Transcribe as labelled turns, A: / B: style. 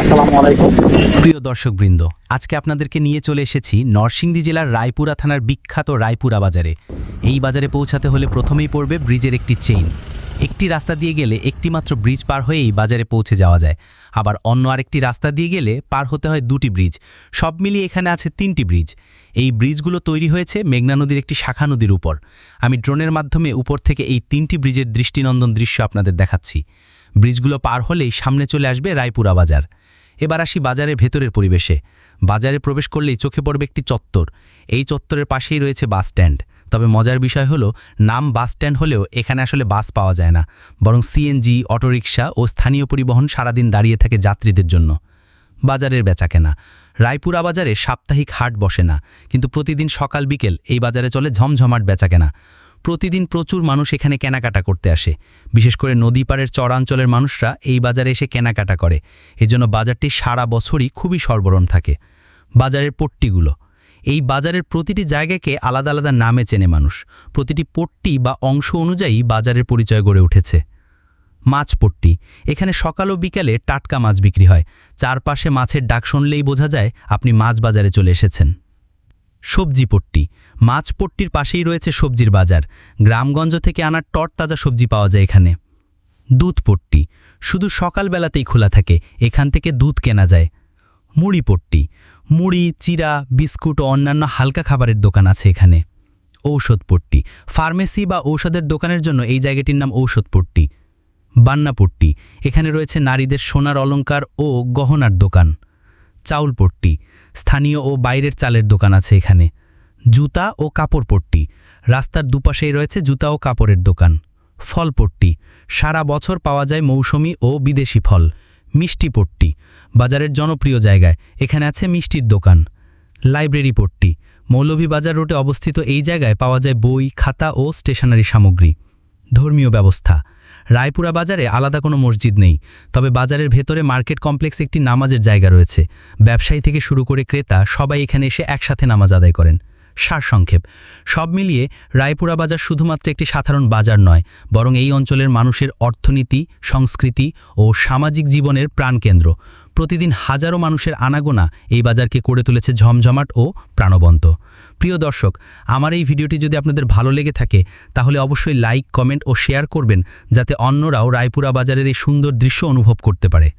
A: আসসালামু আলাইকুম।
B: প্রিয় দর্শকবৃন্দ, আজকে আপনাদেরকে নিয়ে চলে এসেছি নরসিংদী জেলার রায়পুরা থানার বিখ্যাত রায়পুরা বাজারে। এই বাজারে পৌঁছাতে হলে প্রথমেই পড়বে ব্রিজের একটি চেইন একটি রাস্তা দিয়ে গেলে একটি মাত্র ব্রিজ পার হয়েই বাজারে পৌঁছে যাওয়া যায়। আবার অন্য আরেকটি রাস্তা দিয়ে গেলে পার হতে হয় দুটি ব্রিজ। সব মিলিয়ে এখানে আছে তিনটি ব্রিজ। এই ব্রিজগুলো তৈরি হয়েছে মেঘনা নদীর একটি শাখা নদীর উপর। আমি ড্রোনের মাধ্যমে উপর থেকে এই তিনটি ব্রিজের দৃষ্টিনন্দন দৃশ্য আপনাদের দেখাচ্ছি। ব্রিজগুলো পার হলেই সামনে চলে আসবে রায়পুরা বাজার। এবার আসি বাজারের ভেতরের পরিবেশে। বাজারে প্রবেশ করলেই চোখে পড়বে একটি চত্বর। এই চত্বরের পাশেই রয়েছে বাস স্ট্যান্ড। তবে মজার বিষয় হলো, নাম বাস স্ট্যান্ড হলেও এখানে আসলে বাস পাওয়া যায় না। বরং সিএনজি অটোরিকশা ও স্থানীয় পরিবহন সারাদিন দাঁড়িয়ে থাকে যাত্রীদের জন্য। বাজারের বেচাকেনা। রায়পুরা বাজারে সাপ্তাহিক হাট বসে না। কিন্তু প্রতিদিন সকাল বিকেল এই বাজারে চলে ঝমঝমাট বেচাকেনা। প্রতিদিন প্রচুর মানুষ এখানে কেনাকাটা করতে আসে। বিশেষ করে নদী পাড়ের চরাঞ্চলের মানুষরা এই বাজারে এসে কেনাকাটা করে। এজন্য বাজারটি সারা বছরই খুবই সরবরণ থাকে। বাজারের পট্টিগুলো। এই বাজারের প্রতিটি জায়গাকে আলাদা আলাদা নামে চেনে মানুষ। প্রতিটি পট্টি বা অংশ অনুযায়ী বাজারের পরিচয় গড়ে উঠেছে। মাছপট্টি এখানে সকাল ও বিকেলে টাটকা মাছ বিক্রি হয়। চারপাশে মাছের ডাক শুনলেই বোঝা যায় আপনি মাছ বাজারে চলে এসেছেন। সবজিপট্টি মাছপট্টির পাশেই রয়েছে সবজির বাজার। গ্রামগঞ্জ থেকে আনার টট তাজা সবজি পাওয়া যায় এখানে। দুধপট্টি শুধু সকালবেলাতেই খোলা থাকে, এখান থেকে দুধ কেনা যায়। মুড়িপট্টি মুড়ি, চিরা, বিস্কুট ও অন্যান্য হালকা খাবারের দোকান আছে এখানে। ঔষধপট্টি ফার্মেসি বা ঔষধের দোকানের জন্য এই জায়গাটির নাম ঔষধপট্টি বান্নাপট্টি এখানে রয়েছে নারীদের সোনার অলংকার ও গহনার দোকান। চাউলপট্টি। স্থানীয় ও বাইরের চালের দোকান আছে এখানে। জুতা ও কাপড় পট্টি। রাস্তার দুপাশেই রয়েছে জুতা ও কাপড়ের দোকান। ফলপট্টি সারা বছর পাওয়া যায় মৌসুমি ও বিদেশি ফল। মিষ্টি পট্টি। বাজারের জনপ্রিয় জায়গায় এখানে আছে মিষ্টির দোকান। লাইব্রেরি পট্টি। মৌলভীবাজার রোডে অবস্থিত এই জায়গায় পাওয়া যায় বই, খাতা ও স্টেশনারি সামগ্রী। ধর্মীয় ব্যবস্থা। রায়পুরা বাজারে আলাদা কোনো মসজিদ নেই, তবে বাজারের ভেতরে মার্কেট কমপ্লেক্স একটি নামাজের জায়গা রয়েছে। ব্যবসায়ী থেকে শুরু করে ক্রেতা সবাই এখানে এসে একসাথে নামাজ আদায় করেন। সারসংক্ষেপ। সব মিলিয়ে রায়পুরা বাজার শুধুমাত্র একটি সাধারণ বাজার নয়, বরং এই অঞ্চলের মানুষের অর্থনীতি, সংস্কৃতি ও সামাজিক জীবনের প্রাণকেন্দ্র। প্রতিদিন হাজারো মানুষের আনাগোনা এই বাজারকে করে তুলেছে ঝমঝমাট ও প্রাণবন্ত। প্রিয় দর্শক, আমার এই ভিডিওটি যদি আপনাদের ভালো লেগে থাকে, তাহলে অবশ্যই লাইক, কমেন্ট ও শেয়ার করবেন, যাতে অন্যরাও রায়পুরা বাজারের এই সুন্দর দৃশ্য অনুভব করতে পারে।